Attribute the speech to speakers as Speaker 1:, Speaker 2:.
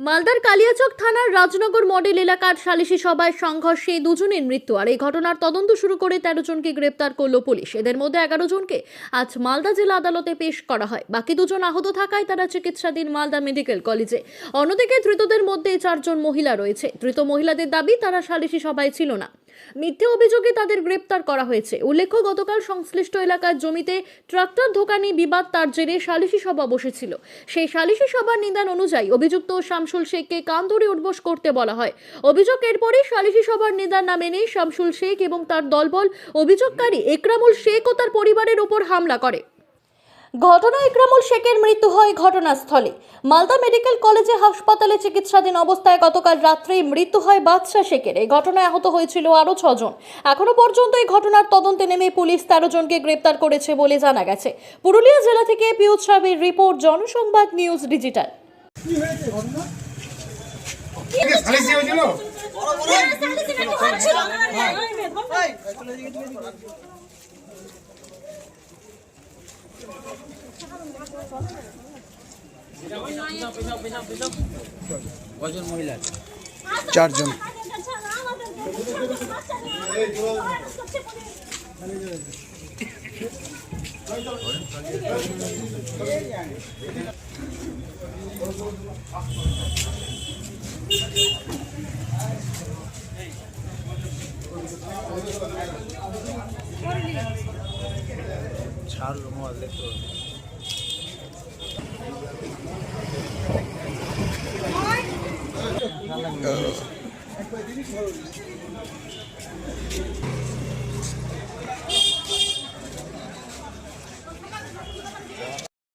Speaker 1: মালদার কালিয়াচক থানার রাজনগর মডেল এলাকার সালিশি সভায় সংঘর্ষে দুজনের মৃত্যু আর এই ঘটনার তদন্ত শুরু করে তেরো জনকে গ্রেপ্তার করল পুলিশ। এদের মধ্যে এগারো জনকে আজ মালদা জেলা আদালতে পেশ করা হয়। বাকি দুজন আহত থাকায় তারা চিকিৎসাধীন মালদা মেডিকেল কলেজে। অন্যদিকে ধৃতদের মধ্যে চারজন মহিলা রয়েছে। ধৃত মহিলাদের দাবি, তারা সালিশি সভায় ছিল না। মিথ্যে অভিযোগে তাদের গ্রেপ্তার করা হয়েছে। উল্লেখ্য, গতকাল সংশ্লিষ্ট এলাকার জমিতে ট্রাক্টর ধোকানি বিবাদ তার জেরে সালিশি সভা বসেছিল। সেই সালিশি সভার নিদান অনুযায়ী অভিযুক্ত শামসুল শেখকে কান ধরে উঠবোস করতে বলা হয়। অভিযোগ এরপরই সালিশি সভার নিদান না মেনে শামসুল শেখ এবং তার দলবল অভিযোগকারী একরামুল শেখ ও তার পরিবারের ওপর হামলা করে। ঘটনা ইকরামুল শেখের মৃত্যু হয় ঘটনাস্থলে। মালদা মেডিকেল কলেজে হাসপাতালে চিকিৎসাধীন অবস্থায় গতকাল রাত্রেই মৃত্যু হয় বাদশা শেখের। এই ঘটনায় আহত হয়েছিল আরও ছজন। এখনও পর্যন্ত এই ঘটনার তদন্তে নেমে পুলিশ তেরো জনকে গ্রেপ্তার করেছে বলে জানা গেছে। পুরুলিয়া জেলা থেকে Piyush Sabir report, Janasangbad news digital.
Speaker 2: কজন মহিলা আছে?
Speaker 3: চারজন
Speaker 2: ছাড় মোবাইল দেখতে হবে।